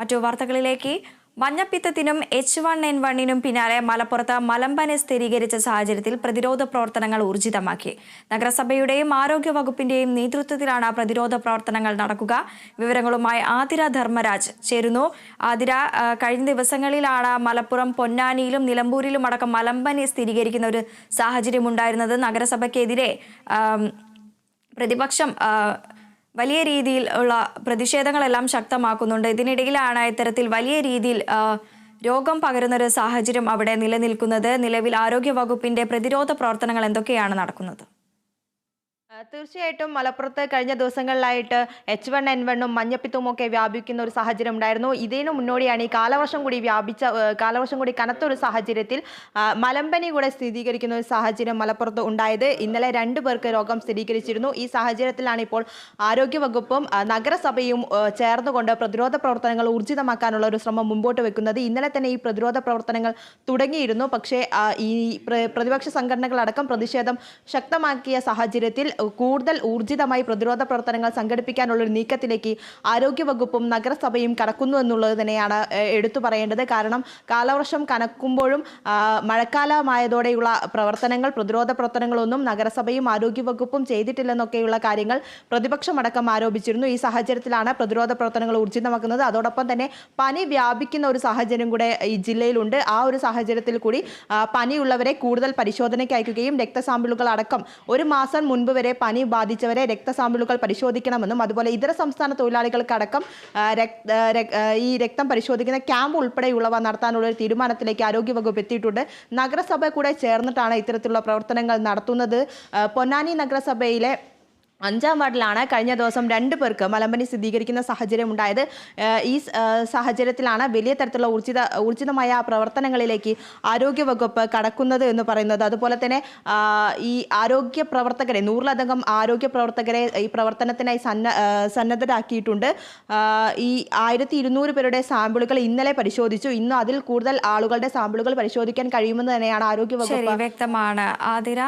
മറ്റു വാർത്തകളിലേക്ക്. മഞ്ഞപ്പിത്തത്തിനും എച്ച് വൺ എൻ വണ്ണിനും പിന്നാലെ മലപ്പുറത്ത് മലമ്പനെ സ്ഥിരീകരിച്ച സാഹചര്യത്തിൽ പ്രതിരോധ പ്രവർത്തനങ്ങൾ ഊർജിതമാക്കി. നഗരസഭയുടെയും ആരോഗ്യ വകുപ്പിന്റെയും നേതൃത്വത്തിലാണ് പ്രതിരോധ പ്രവർത്തനങ്ങൾ നടക്കുക. വിവരങ്ങളുമായി ആതിര ധർമ്മരാജ് ചേരുന്നു. ആതിര കഴിഞ്ഞ ദിവസങ്ങളിലാണ് മലപ്പുറം പൊന്നാനിയിലും നിലമ്പൂരിലും അടക്കം മലമ്പനെ സ്ഥിരീകരിക്കുന്ന ഒരു സാഹചര്യം ഉണ്ടായിരുന്നത് നഗരസഭയ്ക്കെതിരെ പ്രതിപക്ഷം വലിയ രീതിയിൽ ഉള്ള പ്രതിഷേധങ്ങളെല്ലാം ശക്തമാക്കുന്നുണ്ട്. ഇതിനിടയിലാണ് ഇത്തരത്തിൽ വലിയ രീതിയിൽ രോഗം പകരുന്ന ഒരു സാഹചര്യം അവിടെ നിലനിൽക്കുന്നത്. നിലവിൽ ആരോഗ്യ വകുപ്പിന്റെ പ്രതിരോധ പ്രവർത്തനങ്ങൾ എന്തൊക്കെയാണ് നടക്കുന്നത്? തീർച്ചയായിട്ടും മലപ്പുറത്ത് കഴിഞ്ഞ ദിവസങ്ങളിലായിട്ട് എച്ച് വൺ എൻ വണ്ണും മഞ്ഞപ്പിത്തവും ഒക്കെ വ്യാപിക്കുന്ന ഒരു സാഹചര്യം ഉണ്ടായിരുന്നു. ഇതിനു മുന്നോടിയാണ് ഈ കാലവർഷം കൂടി വ്യാപിച്ച കാലവർഷം കൂടി കനത്ത ഒരു സാഹചര്യത്തിൽ മലമ്പനി കൂടെ സ്ഥിരീകരിക്കുന്ന ഒരു സാഹചര്യം മലപ്പുറത്ത് ഉണ്ടായത്. ഇന്നലെ രണ്ടു പേർക്ക് രോഗം സ്ഥിരീകരിച്ചിരുന്നു. ഈ സാഹചര്യത്തിലാണ് ഇപ്പോൾ ആരോഗ്യവകുപ്പും നഗരസഭയും ചേർന്നുകൊണ്ട് പ്രതിരോധ പ്രവർത്തനങ്ങൾ ഊർജിതമാക്കാനുള്ള ഒരു ശ്രമം മുമ്പോട്ട് വെക്കുന്നത്. ഇന്നലെ തന്നെ ഈ പ്രതിരോധ പ്രവർത്തനങ്ങൾ തുടങ്ങിയിരുന്നു. പക്ഷേ ഈ പ്ര- പ്രതിപക്ഷ സംഘടനകളടക്കം പ്രതിഷേധം ശക്തമാക്കിയ സാഹചര്യത്തിൽ കൂടുതൽ ഊർജിതമായി പ്രതിരോധ പ്രവർത്തനങ്ങൾ സംഘടിപ്പിക്കാനുള്ള ഒരു നീക്കത്തിലേക്ക് ആരോഗ്യവകുപ്പും നഗരസഭയും കടക്കുന്നു എന്നുള്ളത് തന്നെയാണ് എടുത്തു പറയേണ്ടത്. കാരണം കാലവർഷം കനക്കുമ്പോഴും മഴക്കാലമായതോടെയുള്ള പ്രവർത്തനങ്ങൾ പ്രതിരോധ പ്രവർത്തനങ്ങളൊന്നും നഗരസഭയും ആരോഗ്യവകുപ്പും ചെയ്തിട്ടില്ലെന്നൊക്കെയുള്ള കാര്യങ്ങൾ പ്രതിപക്ഷമടക്കം ആരോപിച്ചിരുന്നു. ഈ സാഹചര്യത്തിലാണ് പ്രതിരോധ പ്രവർത്തനങ്ങൾ ഊർജിതമാക്കുന്നത്. അതോടൊപ്പം തന്നെ പനി വ്യാപിക്കുന്ന ഒരു സാഹചര്യം കൂടെ ഈ ജില്ലയിലുണ്ട്. ആ ഒരു സാഹചര്യത്തിൽ കൂടി പനിയുള്ളവരെ കൂടുതൽ പരിശോധനയ്ക്ക് അയക്കുകയും രക്തസാമ്പിളുകൾ അടക്കം ഒരു മാസം മുൻപ് വരെ പനി ബാധിച്ചവരെ രക്തസാമ്പിളുകൾ പരിശോധിക്കണമെന്നും അതുപോലെ ഇതര സംസ്ഥാന തൊഴിലാളികൾക്കടക്കം ഈ രക്തം പരിശോധിക്കുന്ന ക്യാമ്പ് ഉൾപ്പെടെയുള്ളവ നടത്താനുള്ള ഒരു തീരുമാനത്തിലേക്ക് ആരോഗ്യവകുപ്പ് എത്തിയിട്ടുണ്ട്. നഗരസഭ കൂടെ ചേർന്നിട്ടാണ് ഇത്തരത്തിലുള്ള പ്രവർത്തനങ്ങൾ നടത്തുന്നത്. പൊന്നാനി നഗരസഭയിലെ അഞ്ചാം വാർഡിലാണ് കഴിഞ്ഞ ദിവസം രണ്ട് പേർക്ക് മലമ്പനി സ്ഥിരീകരിക്കുന്ന സാഹചര്യം ഉണ്ടായത്. ഈ സാഹചര്യത്തിലാണ് വലിയ തരത്തിലുള്ള ഊർജിത ഊർജിതമായ പ്രവർത്തനങ്ങളിലേക്ക് ആരോഗ്യവകുപ്പ് കടക്കുന്നത് എന്ന് പറയുന്നത്. അതുപോലെ തന്നെ ഈ ആരോഗ്യ പ്രവർത്തകരെ നൂറിലധികം ആരോഗ്യ പ്രവർത്തകരെ ഈ പ്രവർത്തനത്തിനായി സന്ന സന്നദ്ധരാക്കിയിട്ടുണ്ട്. ഈ ആയിരത്തി ഇരുന്നൂറ് പേരുടെ സാമ്പിളുകൾ ഇന്നലെ പരിശോധിച്ചു. ഇന്ന് അതിൽ കൂടുതൽ ആളുകളുടെ സാമ്പിളുകൾ പരിശോധിക്കാൻ കഴിയുമെന്ന് തന്നെയാണ് ആരോഗ്യവകുപ്പ് വ്യക്തമാണ്. ആതിര